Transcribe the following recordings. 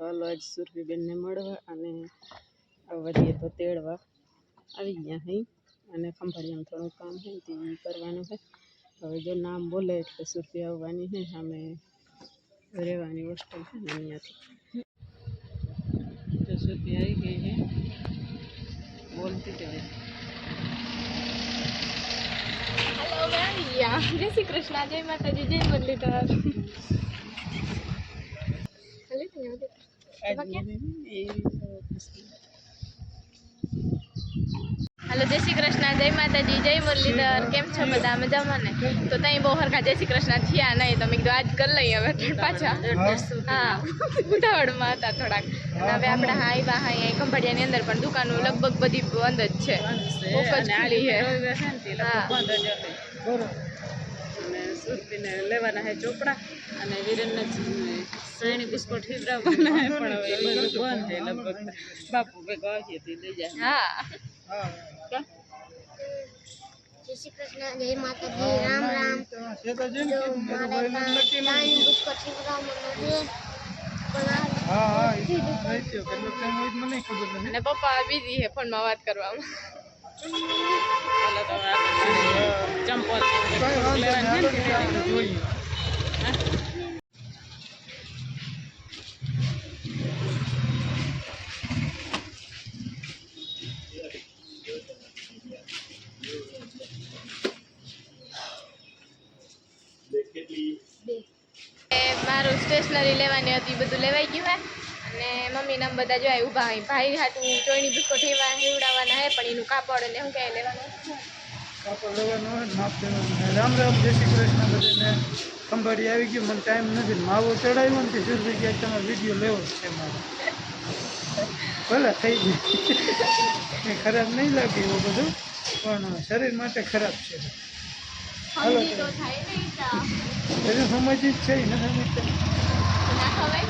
તો હાલો, આજ સુરભીબેનને મળવા અને વધીએ તો તેડવા. આવી ગયા હઈ અને ખંભાળિયામાં થોડું કામ છે તે કરવાનું છે હવે જો નામ બોલે એટલે સુરભી આવવાની છે સામે રહેવાની હોસ્ટેલ છે ને અહીંયાથી. તો સુરભી આવી ગઈ છે બોલતી મેમ જય શ્રી કૃષ્ણ. જય માતાજી. જય મુરલીધર હેલો જય શ્રી કૃષ્ણ જય માતાજી જય મુરલીધર કેમ છો બધા? મજામાં ને? તો ત્યાં બહુ હરખા જય શ્રી કૃષ્ણ થયા નહીં તમે કીધું આજ કરી લઈએ હવે પાછા. હા ઉતાવળમાં હતા થોડાક. અને હવે આપણે હા આવ્યા હા અહીં ખંભાળિયાની અંદર પણ દુકાનો લગભગ બધી બંધ જ છે. જ ખુલ્લી છે. હા. લેવાના હે ચોપડા અને વિરેનને શ્રેણી બિસ્કુટ ખીવડાવવાના છે પણ હવે બધું બંધ છે લગભગ. બાપુ ભેગો આવીએ તો લઈ જાય. હા. જય શ્રી કૃષ્ણ જય માતાજી રામ રામ. તો મારે ત્યાં બુસ્કો શીખવવાનું છે. પણ અને પપ્પા બીજી હે ફોનમાં વાત કરવામાં. ચંપલ. લેવાનું જોઈએ એ મારું સ્ટેશનરી લેવાની હતી બધું લેવાઈ ગયું હે. અને મમ્મીને બધા જોયા ઊભા હોય ભાઈ હાટું ચોઈની બિસ્કુટ એવા હેવડાવવાના હે પણ એનું કાપડ અને શું ક્યાંય લેવાનું કાપડ લેવાનો રામ રામ જય શ્રી કૃષ્ણ બધાને. ખંભાળી આવી ગયું મને ટાઈમ નથી. માવો ચડાવ્યો ને તે સુરભી ગયા તમારે વીડિયો લેવો છે મારે. ભલે થઈ ગયું. ખરાબ નહીં લાગે એવું બધું પણ શરીર માટે ખરાબ છે. હાલો. એને સમજી જ છે ને સમજતા ના ખવાય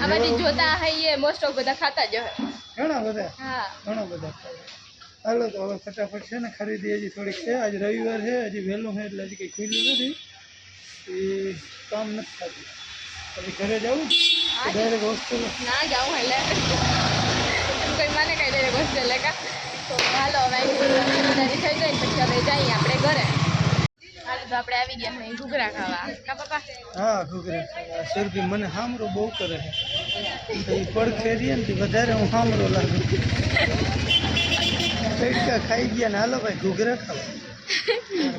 આ બધી જોતા હઈએ મોસ્ટ ઓફ બધા ખાતા જ હોય. ઘણા બધા? હા. ઘણા બધા. હાલો તો હવે ફટાફટ છે ને ખરીદી હજી થોડીક છે. આજ રવિવાર છે હજી વહેલું છે એટલે હજી કંઈ ખુલ્યું નથી. એ કામ નથી થતું. પછી ઘરે જવું? ડાયરેક્ટ હોસ્ટેલ ના જાઉં એટલે કંઈ મને કઈ ડાયરેક્ટ હોસ્ટેલ કા? તો હાલો હવે થઈ જાય પછી હવે જઈએ આપણે ઘરે. તો આપણે આવી ગયા અહીં ઘૂઘરા ખાવા. કા પપ્પા? હા ઘૂઘરા સુરભી મને હામરો બહુ કરે છે એ પડખે રહીએ ને તે વધારે હું હામરો લાગુ. પેટકા ખાઈ ગયા ને હાલો ભાઈ ઘૂઘરા ખાવા.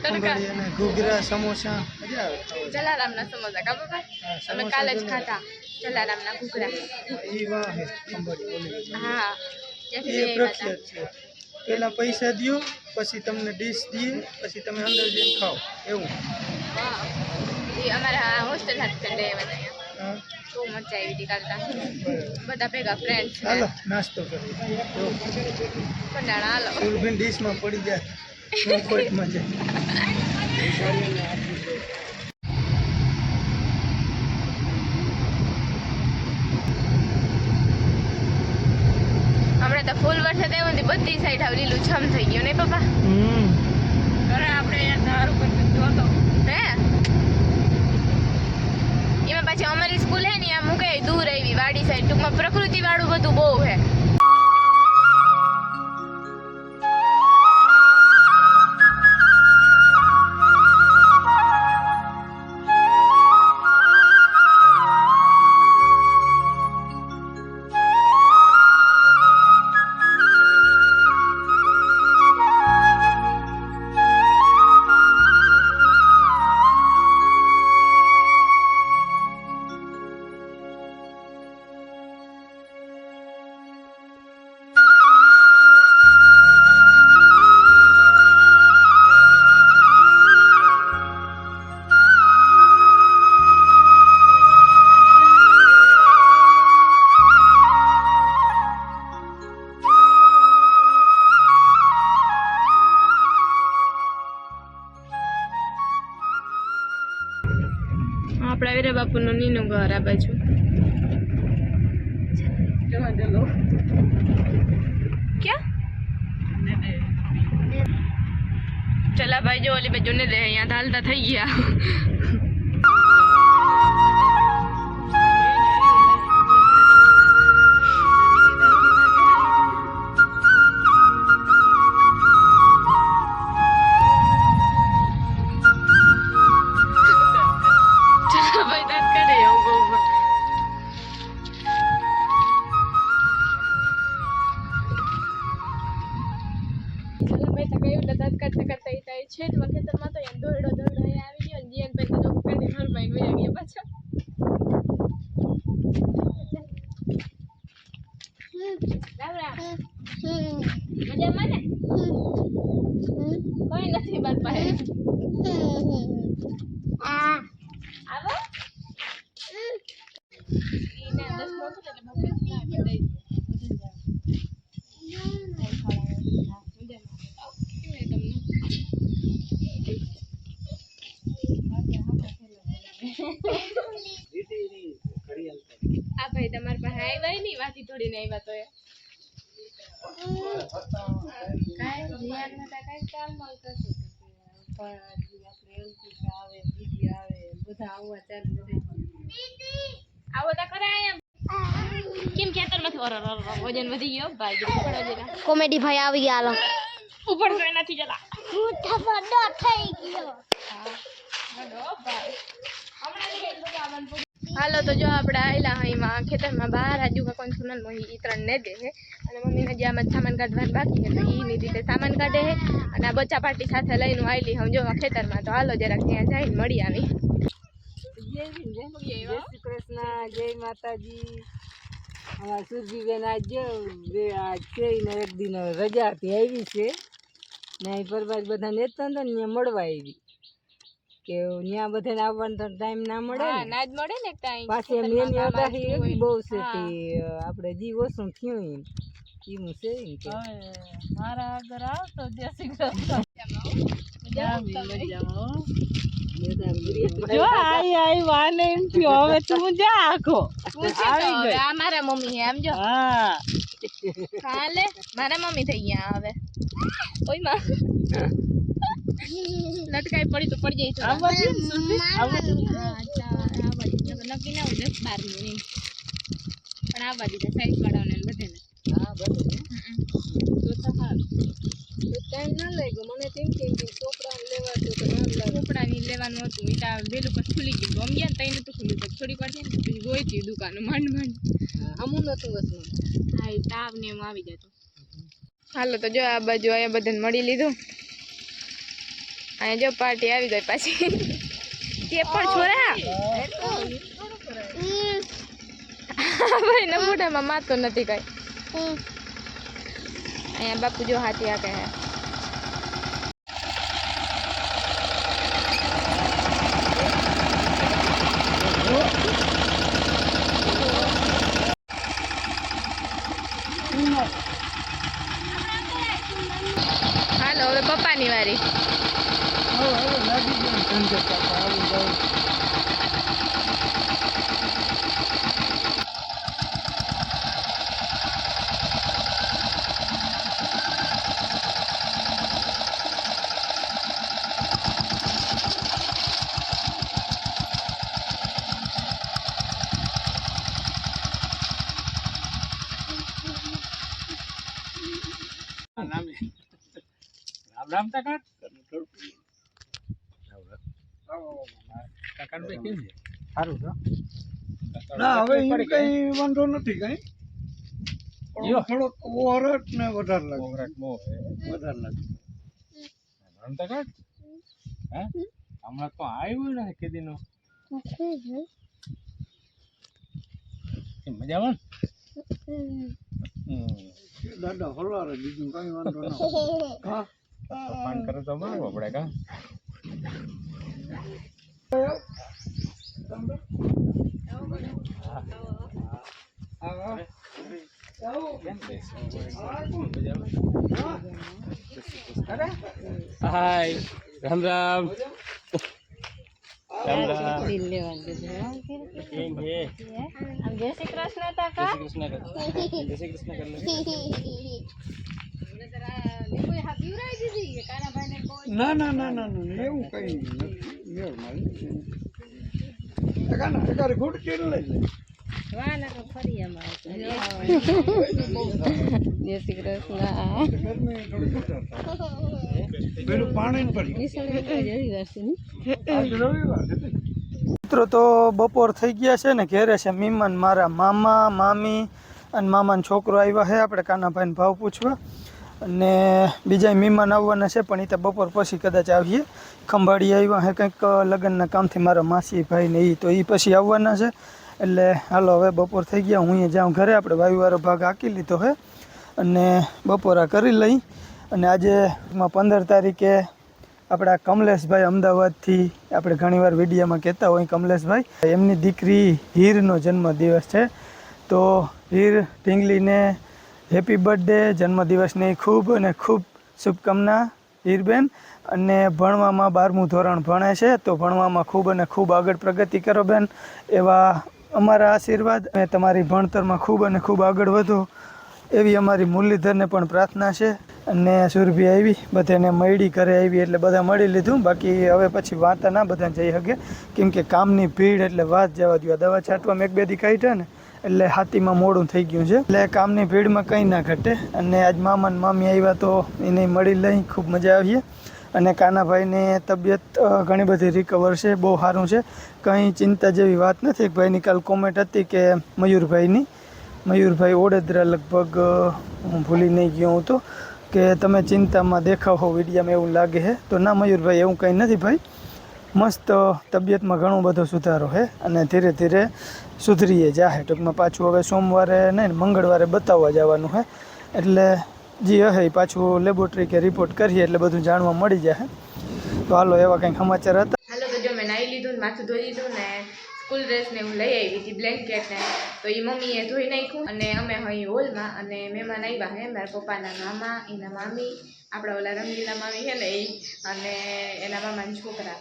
ખંભાળી અને ઘૂઘરા સમોસા મજા આવે ખાવાની. જલારામના સમોસા કા પપ્પા? હા, અમે સમોસા કાલે જ બને. ખાધા જલારામના ઘૂઘરા. ઈ વાહ હે ખંભાળી ઓલી હા ત્યાંથી એ લઈ આવ્યા હતા. પ્રખ્યાત છે. પહેલા પૈસા દ્યો પછી તમને ડીશ દઈએ પછી તમે અંદર જઈને ખાઓ. એવું. અમારા હોસ્ટેલ બહુ મજા આવી હતી કાલતા બધા ભેગા ફ્રેન્ડ હાલો નાસ્તો કરીએ પંડાણા હાલો. સુરભીન ડીશમાં પડી જાય. મફતમાં જાય હમણાં તો ફૂલ વરસાદ આવ્યો ને બધી સાઈડ આવ લીલું છમ થઈ ગયું ને પપ્પા? હમ. ઘરે આપણે ધાર ઉપર હતો. હે? એમાં પાછી અમારી સ્કૂલ હે ને આમ મૂકે દૂર આવી વાડી સાઈડ ટૂંકમાં પ્રકૃતિ વાળું બધું બહુ હે. આપણા વીરા બાપુનું નીનું ઘર આ બાજુ. ક્યાં? ચલા ભાઈ જો ઓલી બાજુ ને દે, અહીંયા ઢાલતા થઈ ગયા. મજામાં ને કોઈ નથી બાર પાસે આવો Thank you. આ ભાઈ તમારી પાસે આવ્યા નહીં વાથી થોડીને આવ્યા તો એ. કાંઈ ધ્યાન નતા કાંઈ ચાલમાં કશું આવો તો ખરા એમ. કેમ ખેતરમાંથી ઓર વજન વધી ગયો ભાઈ કોમેડી ભાઈ આવી ગયા હાલો. ઉપર તો હું થઈ ગયો. હાલો, તો જો આપણે આયલા અહીંમાં ખેતરમાં બહાર આજુ કાકોન સુનલ મોહી, ઈ ત્રણ ને દે હે. અને મમ્મીને જે આમાં સામાન કાઢવાનું બાકી છે, તો ઈની રીતે સામાન કાઢે હે. અને આ બચ્ચા પાર્ટી સાથે લઈને હું આયલી હું જો આ ખેતરમાં તો હાલો, જરાક ત્યાં જઈને મળી આવી. જય શ્રી કૃષ્ણ, જય માતાજી. અમારા સુરભીબેન આજ જો, બે આ છે ને એક દિન રજા હતી આવી છે. ને અહીં પરબાજ બધા નેતા હતા ને ત્યાં મળવા આવી. કે ત્યાં બધાને આવવાનો તો ટાઈમ ના મળે હા જ મળે ને ટાઈમ પાછી એમ એની એવી બહુ છે તે આપણે જી ઓછું થયું એમ. એવું છે એમ કે. મારા આગળ આવતો જય શ્રી કૃષ્ણ. મારા મમ્મી એમ જો. હા. હાલે મારા મમ્મી થઈ ગયા હવે. ઓયમાં. લટકાઈ પડી તો પડી જાય આવા. નક્કી ના હોય દસ બારનું પણ આવવા દીધા સાઈડ વાળાને ને બધાને. હા બધું તો તો હારું. ટાઈમ ના લાગ્યો. મને તેમ કેમ કે ચોપડા લેવા તો તો ના લેવાનું હતું. ઈટા વેલું પર ખુલી ગયું. અમ ગયા ને તઈ તો ખુલ્યું. તો થોડી વાર ને પછી ગોઈતી દુકાન માંડ માંડ. અમુ નતું વસમાં હા એ તાવ ને એમ આવી જતો. હાલો તો જો આ બાજુ આયા બધાને મળી લીધું. અહીંયા જો પાર્ટી આવી ગઈ પાછી. તે પણ છોરા? ભાઈ ને મોઢામાં માતો નથી કઈ. અહીંયા બાપુ જો હાથી આ કહે રામ રામ કાકા? કાકા કેમ છે? સારું છે ના હવે એમ કઈ વાંધો નથી કઈ. થોડોક ઓવરટ ને વધારે લાગે. કોકરાટ બહુ વધારે લાગે. રમતા હે? હમણાં તો આવ્યું ને કેદીનો. કેમ મજામાં? હમ. દાદા હલારે બીજું કઈ વાંધો ના હા? પાન કરે તો બરાબર આપણે કા કેમ છે? હાય રામ રામ રામ રામ કેમ છે જય શ્રી કૃષ્ણ કાકા જય શ્રી કૃષ્ણ કર જય શ્રી કૃષ્ણ કર ના ના ના ના ના એવું કઈ નથી. મેળ મારી ટકા ના ટકા લઈ લે. શ્રી કૃષ્ણ. પેલું પાણી પડી. મિત્રો તો બપોર થઈ ગયા છે ને ઘેરે છે મીમન મારા મામા મામી અને મામાનો છોકરો આવ્યા છે. આપણે કાનાભાઈને ભાવ પૂછવા. અને બીજા મહેમાન આવવાના છે, પણ એ તો બપોર પછી કદાચ આવીએ. ખંભાળી આવ્યા હે, કંઈક લગ્નના કામથી મારા માસી ભાઈ ને એ તો એ પછી આવવાના છે. એટલે હાલો, હવે બપોર થઈ ગયા, હું અહીંયા જાઉં ઘરે. આપણે વાયુવાળો ભાગ હાકી લીધો છે અને બપોરા કરી લઈ. અને આજે પંદર તારીખે આપણા કમલેશભાઈ અમદાવાદથી, આપણે ઘણીવાર વિડીયોમાં કહેતા હોય કમલેશભાઈ, એમની દીકરી હીરનો જન્મદિવસ છે. તો હીર ઢીંગલીને હેપી બર્થડે જન્મદિવસની ખૂબ અને ખૂબ શુભકામના હીરબેન અને ભણવામાં બારમું ધોરણ ભણે છે, તો ભણવામાં ખૂબ અને ખૂબ આગળ પ્રગતિ કરો, બેન. એવા અમારા આશીર્વાદ અને તમારી ભણતરમાં ખૂબ અને ખૂબ આગળ વધો. એવી અમારી મુરલીધરને પણ પ્રાર્થના છે. અને સુરભી આવી, બધાને મળી ઘરે આવી, એટલે બધા મળી લીધું. બાકી હવે પછી વાંતા ના બધા જઈ શકે કેમ કે કામની ભીડ એટલે વાત જવા દો દવા છાંટવામાં એક બે દી કાઢ્યા ને. એટલે હાથીમાં મોડું થઈ ગયું છે. એટલે કામની ભીડમાં કંઈ ના ઘટે. અને આજ મામા ને મામી આવ્યા તો એને મળી લઈ ખૂબ મજા આવીએ. અને કાનાભાઈને તબિયત ઘણી બધી રિકવર છે, બહુ સારું છે. કંઈ ચિંતા જેવી વાત નથી. ભાઈની કાલ કોમેન્ટ હતી કે મયુરભાઈની. મયુરભાઈ ઓડેદરા લગભગ હું ભૂલી નહીં ગયો હું તો, કે તમે ચિંતામાં દેખાવ હો વિડીયામાં એવું લાગે છે તો ના, મયુરભાઈ, એવું કંઈ નથી ભાઈ. મસ્ત તબિયતમાં ઘણો બધો સુધારો છે અને ધીરે ધીરે સુધરીએ જાહે ટૂંકમાં પાછું હવે સોમવારે નહીં મંગળવારે બતાવવા જવાનું હે. એટલે જે હે પાછું લેબોરેટરી કે રિપોર્ટ કરીએ એટલે બધું જાણવા મળી જાય તો હાલો, એવા કંઈક સમાચાર હતા? હાલો, તો જો મેં નાહી લીધું માથું ધોઈ લીધું ને સ્કૂલ ડ્રેસ ને હું લઈ આવી હતી બ્લેન્કેટ ને. તો એ મમ્મીએ ધોઈ નાખ્યું અને અમે અહીં હોલમાં અને મહેમાન આવ્યા હે, મારા પપ્પાના મામા, એના મામી, આપણા ઓલા રંગીલા મામી છે ને એ અને એના મામાના છોકરા.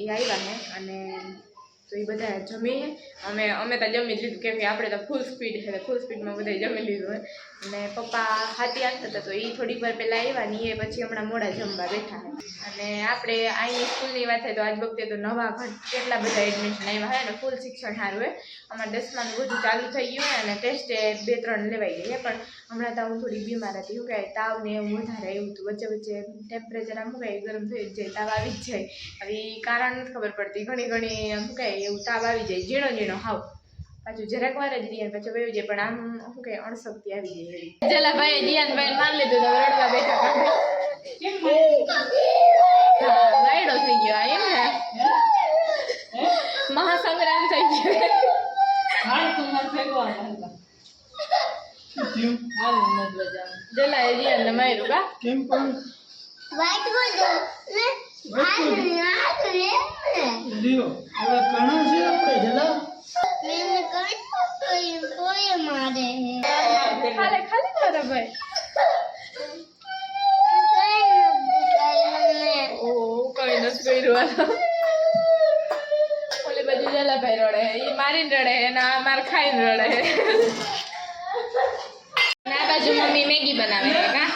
એ આવ્યા હે અને તો એ બધા જમીએ અમે અમે તો જમી લીધું, કેમ કે આપણે તો ફૂલ સ્પીડ છે ફૂલ સ્પીડમાં બધા જમી લીધું અને પપ્પા હાથી આવતા હતા, તો એ થોડીક વાર પહેલાં આવ્યા ને એ પછી હમણાં મોડા જમવા બેઠા અને આપણે અહીંની સ્કૂલની વાત થાય તો આજ વખતે તો નવા ઘર કેટલા બધા એડમિશન આવ્યા હોય અને ફૂલ શિક્ષણ સારું હોય અમારે દસમાનું બધું ચાલુ થઈ ગયું અને ટેસ્ટે બે ત્રણ લેવાઈ ગઈ પણ હમણાં તો હું થોડી બીમાર હતી. શું કહેવાય તાવ ને એવું વધારે આવ્યું હતું. વચ્ચે વચ્ચે ટેમ્પરેચર આમ શું કહેવાય ગરમ થઈ જ જાય તાવ આવી જ જાય. હવે એ કારણ નથી ખબર પડતી. ઘણી ઘણી આમ શું કહેવાય એવું તાવ આવી જાય ઝીણો ઝીણો હાવ. પાછું જરાક વાર જ રિયાન પાછું વયું જાય પણ આમ શું કે અણશક્તિ આવી જાય એવી. જલા ભાઈ જીયાનભાઈ માર લીધું તો રડવા બેઠા ગાયડો વાયડો થઈ ગયો આ એમ ને? મહાસંગ્રામ થઈ ગયો. જલા એ જીયાનને માર્યું કા? કેમ પણ વાઈટ બોલ ને આ ના કરે લ્યો હવે ઘણા છે આપણે જલા? મેં કઈ કોઈ કોઈ મારે હે ખાલે ખાલી મારા ભાઈ. નથી કર્યું ઓલી બાજુ જલાભાઈ રડે એ મારીને રડે અને આ માર ખાઈને રડે મમ્મી મેગી બનાવે છે કા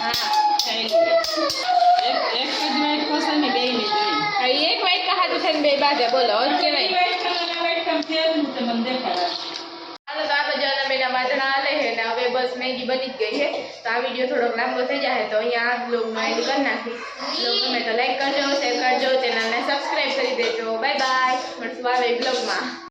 હા હવે એક વાઈટ કહાતું થઈને બે બાજે બોલો ઓર કેવાય હાલો, તો આ તો જના બેના વાદળા હાલે છે ને, હવે બસ મેગી બની જ ગઈ છે. તો આ વીડિયો થોડોક લાંબો થઈ જાય, તો અહીંયા આ બ્લોગમાં એડ કરી નાખી બ્લોગ ગમે તો લાઈક કરજો શેર કરજો ચેનલને સબસ્ક્રાઈબ કરી દેજો. બાય બાય મળશું આવે બ્લોગમાં